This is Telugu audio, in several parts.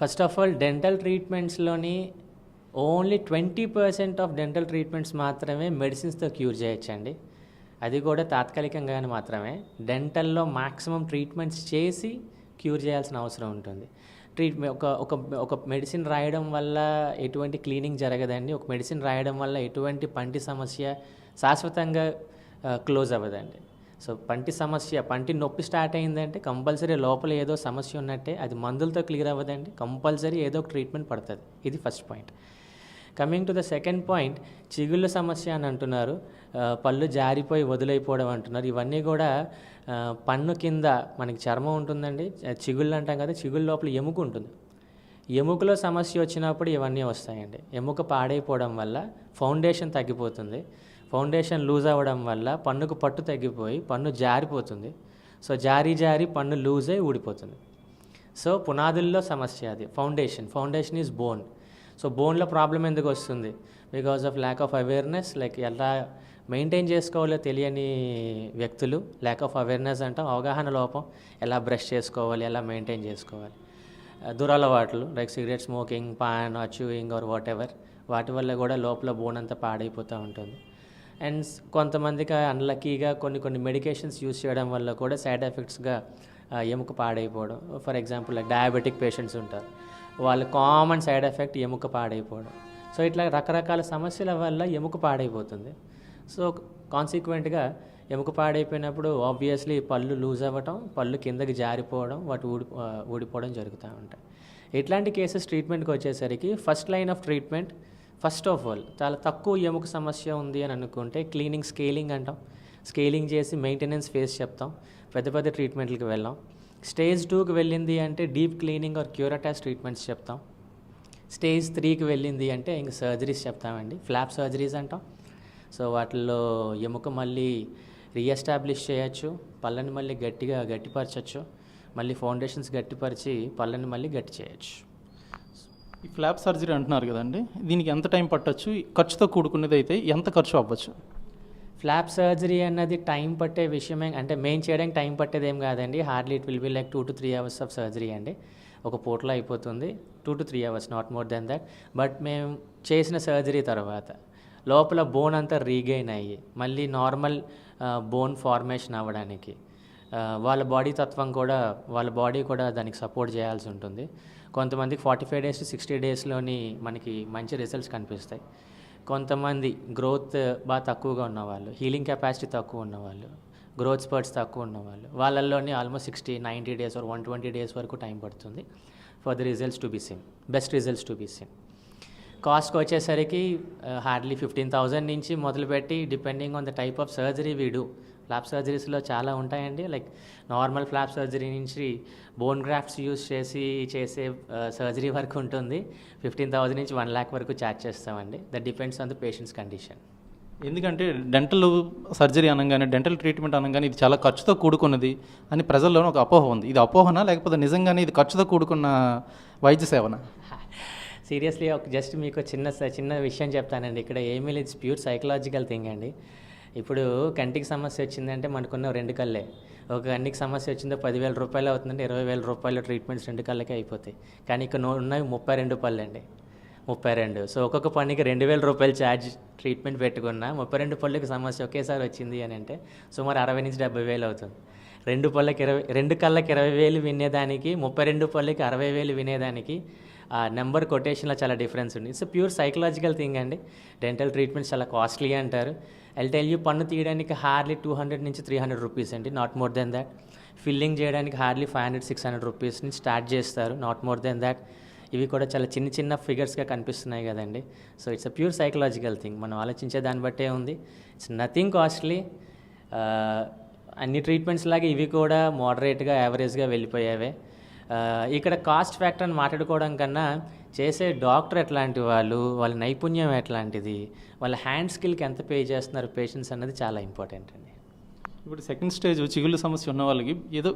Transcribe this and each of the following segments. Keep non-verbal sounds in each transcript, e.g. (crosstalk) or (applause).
First of all dental ట్రీట్మెంట్స్లోని only twenty percent of dental treatments మాత్రమే మెడిసిన్స్తో క్యూర్ చేయొచ్చండి. అది కూడా తాత్కాలికంగానే మాత్రమే. డెంటల్లో మాక్సిమం ట్రీట్మెంట్స్ చేసి క్యూర్ చేయాల్సిన అవసరం ఉంటుంది. ట్రీట్మెంట్ ఒక ఒక ఒక మెడిసిన్ రాయడం వల్ల ఎటువంటి క్లీనింగ్ జరగదండి. ఒక మెడిసిన్ రాయడం వల్ల ఎటువంటి పంటి సమస్య శాశ్వతంగా క్లోజ్ అవ్వదండి. సో పంటి సమస్య పంటి నొప్పి స్టార్ట్ అయిందంటే కంపల్సరీ లోపల ఏదో సమస్య ఉన్నట్టే అది మందులతో క్లియర్ అవ్వదండి. కంపల్సరీ ఏదో ఒక ట్రీట్మెంట్ పడుతుంది. ఇది first point. Coming to the second point చిగుళ్ళ సమస్య అని అంటున్నారు. పళ్ళు జారిపోయి వదిలైపోవడం అంటున్నారు. ఇవన్నీ కూడా పన్ను కింద మనకి చర్మం ఉంటుందండి. చిగుళ్ళు అంటాం కదా చిగుళ్ళ లోపల ఎముక ఉంటుంది. ఎముకలో సమస్య వచ్చినప్పుడు ఇవన్నీ వస్తాయండి. ఎముక పాడైపోవడం వల్ల ఫౌండేషన్ తగ్గిపోతుంది. ఫౌండేషన్ లూజ్ అవ్వడం వల్ల పన్నుకు పట్టు తగ్గిపోయి పన్ను జారిపోతుంది. సో జారి జారి పన్ను లూజ్ అయి ఊడిపోతుంది. సో పునాదుల్లో సమస్య అది. Foundation. Foundation is bone. So బోన్లో ప్రాబ్లం ఎందుకు వస్తుంది? Because of lack of awareness like ఎలా మెయింటైన్ చేసుకోవాలో తెలియని వ్యక్తులు ల్యాక్ ఆఫ్ అవేర్నెస్ అంటాం. అవగాహన లోపం. ఎలా బ్రష్ చేసుకోవాలి? ఎలా మెయింటైన్ చేసుకోవాలి? దురలవాట్లు like cigarette smoking paan chewing or whatever వాటి వల్ల కూడా లోపల బోన్ అంతా పాడైపోతూ ఉంటుంది. అండ్ కొంతమందికి అన్లక్కీగా కొన్ని కొన్ని మెడికేషన్స్ యూస్ చేయడం వల్ల కూడా సైడ్ ఎఫెక్ట్స్గా ఎముక పాడైపోవడం. ఫర్ ఎగ్జాంపుల్ డయాబెటిక్ పేషెంట్స్ ఉంటారు. వాళ్ళ కామన్ సైడ్ ఎఫెక్ట్ ఎముక పాడైపోవడం. సో ఇట్లా రకరకాల సమస్యల వల్ల ఎముక పాడైపోతుంది. సో కాన్సిక్వెంట్గా ఎముక పాడైపోయినప్పుడు ఆబ్వియస్లీ పళ్ళు లూజ్ అవ్వటం పళ్ళు కిందకి జారిపోవడం వాటి ఊడి ఊడిపోవడం జరుగుతూ ఉంటాయి. ఇట్లాంటి కేసెస్ ట్రీట్మెంట్కి వచ్చేసరికి first line of treatment first of all చాలా తక్కువ ఎముక సమస్య ఉంది అని అనుకుంటే క్లీనింగ్ స్కేలింగ్ అంటాం. స్కేలింగ్ చేసి మెయింటెనెన్స్ ఫేస్ చెప్తాం. పెద్ద పెద్ద ట్రీట్మెంట్లకు వెళ్ళాం. స్టేజ్ టూకి వెళ్ళింది అంటే deep cleaning or curettage treatments చెప్తాం. స్టేజ్ త్రీకి వెళ్ళింది అంటే ఇంక సర్జరీస్ చెప్తామండి. ఫ్లాప్ సర్జరీస్ అంటాం. సో వాటిల్లో ఎముక మళ్ళీ రీఎస్టాబ్లిష్ చేయొచ్చు. పళ్ళని మళ్ళీ గట్టిగా గట్టిపరచచ్చు. మళ్ళీ ఫౌండేషన్స్ గట్టిపరిచి పళ్ళని మళ్ళీ గట్టి చేయొచ్చు. ఈ ఫ్లాప్ సర్జరీ అంటున్నారు కదండి దీనికి ఎంత టైం పట్టొచ్చు? ఖర్చుతో కూడుకున్నది అయితే ఎంత ఖర్చు అవ్వచ్చు? ఫ్లాప్ సర్జరీ అన్నది టైం పట్టే విషయమే అంటే మెయిన్ చేయడానికి టైం పట్టేది ఏం కాదండి. Hardly it will be like two to three hours of surgery అండి. ఒక పూటలో అయిపోతుంది two to three hours not more than that. But మేము చేసిన సర్జరీ తర్వాత లోపల బోన్ అంతా రీగైన్ అయ్యి మళ్ళీ నార్మల్ బోన్ ఫార్మేషన్ అవ్వడానికి వాళ్ళ బాడీ తత్వం కూడా వాళ్ళ బాడీ కూడా దానికి సపోర్ట్ చేయాల్సి ఉంటుంది. కొంతమందికి ఫార్టీ ఫైవ్ డేస్ సిక్స్టీ డేస్లోని మనకి మంచి రిజల్ట్స్ కనిపిస్తాయి. కొంతమంది గ్రోత్ బాగా తక్కువగా ఉన్నవాళ్ళు హీలింగ్ కెపాసిటీ తక్కువ ఉన్నవాళ్ళు గ్రోత్ స్పర్ట్స్ తక్కువ ఉన్నవాళ్ళు వాళ్ళల్లోని ఆల్మోస్ట్ సిక్స్టీ నైంటీ డేస్ వరకు వన్ ట్వంటీ డేస్ వరకు టైం పడుతుంది for the results to be seen best results to be seen. కాస్ట్కి వచ్చేసరికి హార్డ్లీ ఫిఫ్టీన్ థౌజండ్ నుంచి మొదలుపెట్టి depending on the type of surgery వీడు ఫ్లాప్ సర్జరీస్లో చాలా ఉంటాయండి. లైక్ నార్మల్ ఫ్లాప్ సర్జరీ నుంచి బోన్ గ్రాఫ్ట్స్ యూస్ చేసి చేసే సర్జరీ వరకు ఉంటుంది. ఫిఫ్టీన్ థౌజండ్ నుంచి వన్ ల్యాక్ వరకు ఛార్జ్ చేస్తామండి. That depends on the patients condition ఎందుకంటే డెంటల్ సర్జరీ అనగానే డెంటల్ ట్రీట్మెంట్ అనగానే ఇది చాలా ఖర్చుతో కూడుకున్నది అని ప్రజల్లోనే ఒక అపోహ ఉంది. ఇది అపోహనా లేకపోతే నిజంగానే ఇది ఖర్చుతో కూడుకున్న వైద్య సేవనా? (laughs) సీరియస్లీ ఒక జస్ట్ మీకు చిన్న చిన్న విషయం చెప్తానండి. ఇక్కడ ఏమీ లేదు ప్యూర్ సైకలాజికల్ థింగ్ అండి. ఇప్పుడు కంటికి సమస్య వచ్చిందంటే మనకున్న రెండు కళ్ళే. ఒక కన్నికి సమస్య వచ్చిందో పదివేల రూపాయలు అవుతుందంటే ఇరవై వేల రూపాయల ట్రీట్మెంట్స్ రెండు కళ్ళకే అయిపోతాయి. కానీ ఇక్కడ ఉన్నవి ముప్పై రెండు పళ్ళు అండి ముప్పై రెండు. సో ఒక్కొక్క పనికి రెండు వేల రూపాయలు ఛార్జ్ ట్రీట్మెంట్ పెట్టుకున్నా ముప్పై రెండు పళ్ళకి సమస్య ఒకేసారి వచ్చింది అని అంటే సుమారు అరవై నుంచి డెబ్బై వేలు అవుతుంది. రెండు పళ్ళకి ఇరవై రెండు కళ్ళకి ఇరవై వేలు వినేదానికి ముప్పై రెండు పళ్ళకి అరవై వేలు వినేదానికి ఆ నెంబర్ కొటేషన్లో చాలా డిఫరెన్స్ ఉంది. సో ప్యూర్ సైకలాజికల్ థింగ్ అండి. డెంటల్ ట్రీట్మెంట్స్ చాలా కాస్ట్లీ అంటారు. ఐ టెల్ యూ పన్ను తీయడానికి హార్డ్లీ టూ హండ్రెడ్ నుంచి త్రీ హండ్రెడ్ రూపీస్ అండి. Not more than that filling చేయడానికి hardly five hundred six hundred rupees నుంచి స్టార్ట్ చేస్తారు. నాట్ మోర్ దెన్ దాట్ ఇవి కూడా చాలా చిన్న చిన్న ఫిగర్స్గా కనిపిస్తున్నాయి కదండి. So it's a pure psychological thing మనం ఆలోచించే దాన్ని బట్టే ఉంది. ఇట్స్ నథింగ్ కాస్ట్లీ అన్ని ట్రీట్మెంట్స్ లాగా ఇవి కూడా మోడరేట్గా యావరేజ్గా వెళ్ళిపోయేవే. Uh, ఇక్కడ కాస్ట్ ఫ్యాక్టర్ అని మాట్లాడుకోవడం కన్నా చేసే డాక్టర్ ఎట్లాంటి వాళ్ళు వాళ్ళ నైపుణ్యం ఎట్లాంటిది వాళ్ళ హ్యాండ్ స్కిల్కి ఎంత పే చేస్తున్నారు పేషెంట్స్ అన్నది చాలా ఇంపార్టెంట్ అండి. ఇప్పుడు సెకండ్ స్టేజ్ చిగుళ్ళ సమస్య ఉన్న వాళ్ళకి ఏదో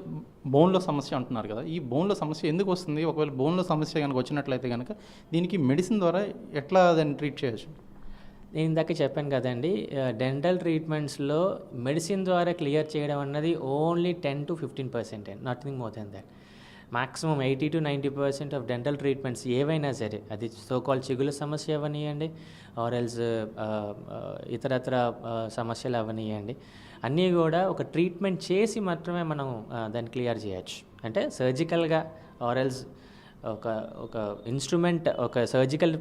బోన్లో సమస్య అంటున్నారు కదా ఈ బోన్లో సమస్య ఎందుకు వస్తుంది? ఒకవేళ బోన్లో సమస్య కనుక వచ్చినట్లయితే కనుక దీనికి మెడిసిన్ ద్వారా ఎట్లా దాన్ని ట్రీట్ చేయొచ్చు? నేను ఇందాక చెప్పాను కదండి డెంటల్ ట్రీట్మెంట్స్లో మెడిసిన్ ద్వారా క్లియర్ చేయడం అన్నది only ten to fifteen percent nothing more than that. Maximum eighty to ninety percent of dental treatments ఏవైనా సరే అది సోకాల్ చిగుల సమస్య అవనియండి ఆర్ ఎల్స్ ఇతరత్ర సమస్యలు అవనియండి. అన్నీ కూడా ఒక ట్రీట్మెంట్ చేసి మాత్రమే మనం దాన్ని క్లియర్ చేయొచ్చు. అంటే సర్జికల్గా ఆర్ ఎల్స్ ఒక ఒక ఇన్స్ట్రుమెంట్ ఒక సర్జికల్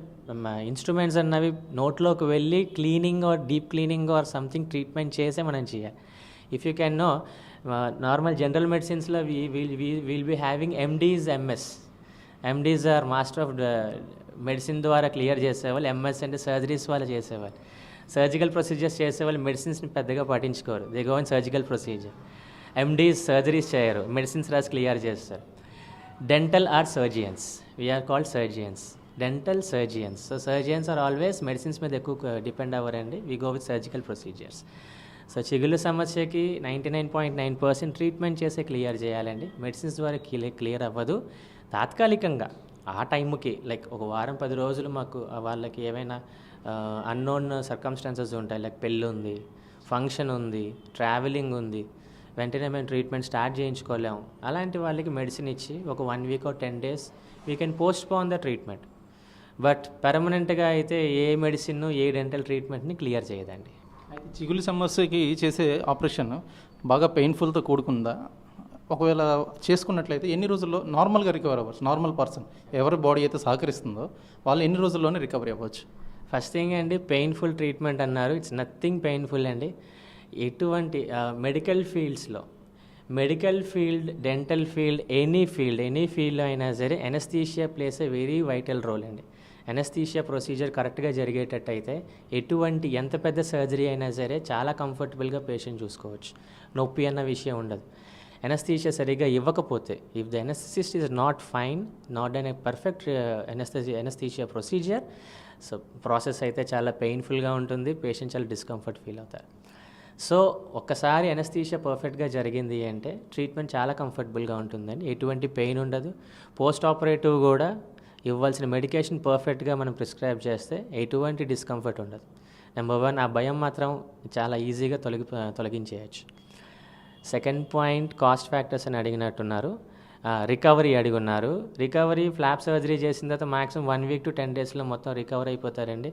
ఇన్స్ట్రుమెంట్స్ అన్నవి నోట్లోకి వెళ్ళి cleaning or deep cleaning or something treatment చేసే మనం చేయాలి. If you can know normal general మెడిసిన్స్లో we will will be having MDs MS MDs or master of medicine ద్వారా క్లియర్ చేసేవాళ్ళు ఎంఎస్ అంటే సర్జరీస్ వాళ్ళు చేసేవాళ్ళు. సర్జికల్ ప్రొసీజర్స్ చేసేవాళ్ళు మెడిసిన్స్ని పెద్దగా పట్టించుకోరు. They go in surgical procedure MDs surgeries చేయరు. మెడిసిన్స్ రాసి క్లియర్ చేస్తారు. Dental or surgeons we are called surgeons dental surgeons so surgeons are always medicines మీద ఎక్కువ depend అవ్వరండి. We go with surgical procedures so చిగుళ్ళు సమస్యకి ninety nine point nine percent treatment చేసే క్లియర్ చేయాలండి. మెడిసిన్స్ ద్వారా క్లియర్ క్లియర్ అవ్వదు. తాత్కాలికంగా ఆ టైంకి లైక్ ఒక వారం పది రోజులు మాకు వాళ్ళకి ఏమైనా అన్నోన్ సర్కమ్స్టాన్సెస్ ఉంటాయి. లైక్ పెళ్ళి ఉంది ఫంక్షన్ ఉంది ట్రావెలింగ్ ఉంది వెంటనే మేము ట్రీట్మెంట్ స్టార్ట్ చేయించుకోలేము. అలాంటి వాళ్ళకి మెడిసిన్ ఇచ్చి ఒక one week or ten days we can postpone the treatment but పర్మనెంట్గా అయితే ఏ మెడిసిన్ ఏ డెంటల్ ట్రీట్మెంట్ని క్లియర్ చేయదండి. అయితే చిగులు సమస్యకి చేసే ఆపరేషన్ బాగా పెయిన్ఫుల్తో కూడుకుందా? ఒకవేళ చేసుకున్నట్లయితే ఎన్ని రోజుల్లో నార్మల్గా రికవర్ అవ్వచ్చు? నార్మల్ పర్సన్ ఎవరి బాడీ అయితే సహకరిస్తుందో వాళ్ళు ఎన్ని రోజుల్లోనే రికవరీ అవ్వచ్చు? ఫస్ట్ థింగ్ అండి పెయిన్ఫుల్ ట్రీట్మెంట్ అన్నారు. ఇట్స్ నథింగ్ పెయిన్ఫుల్ అండి. ఎటువంటి medical ఫీల్డ్స్లో medical field dental field any field any ఫీల్డ్లో అయినా సరే anaesthesia plays a very vital role అండి. ఎనస్థీషియా ప్రొసీజర్ కరెక్ట్గా జరిగేటట్టయితే ఎటువంటి ఎంత పెద్ద సర్జరీ అయినా సరే చాలా కంఫర్టబుల్గా పేషెంట్ చూసుకోవచ్చు. నొప్పి అన్న విషయం ఉండదు. ఎనస్థీషియా సరిగ్గా ఇవ్వకపోతే if the anaesthetist is not fine not an perfect anaesthe anaesthesia procedure so process అయితే చాలా పెయిన్ఫుల్గా ఉంటుంది పేషెంట్ చాలా డిస్కంఫర్ట్ ఫీల్ అవుతారు. సో ఒక్కసారి ఎనస్థీషియా పర్ఫెక్ట్గా జరిగింది అంటే ట్రీట్మెంట్ చాలా కంఫర్టబుల్గా ఉంటుందండి. ఎటువంటి పెయిన్ ఉండదు. పోస్ట్ ఆపరేటివ్ కూడా ఇవ్వాల్సిన మెడికేషన్ పర్ఫెక్ట్గా మనం ప్రిస్క్రైబ్ చేస్తే ఎటువంటి డిస్కంఫర్ట్ ఉండదు. నెంబర్ వన్ ఆ భయం మాత్రం చాలా ఈజీగా తొలగి తొలగించేయచ్చు. సెకండ్ పాయింట్ కాస్ట్ ఫ్యాక్టర్స్ అని అడిగినట్టున్నారు. రికవరీ అడిగున్నారు. రికవరీ ఫ్లాప్ సర్జరీ చేసిన తర్వాత maximum one week to ten డేస్లో మొత్తం రికవర్ అయిపోతారండి.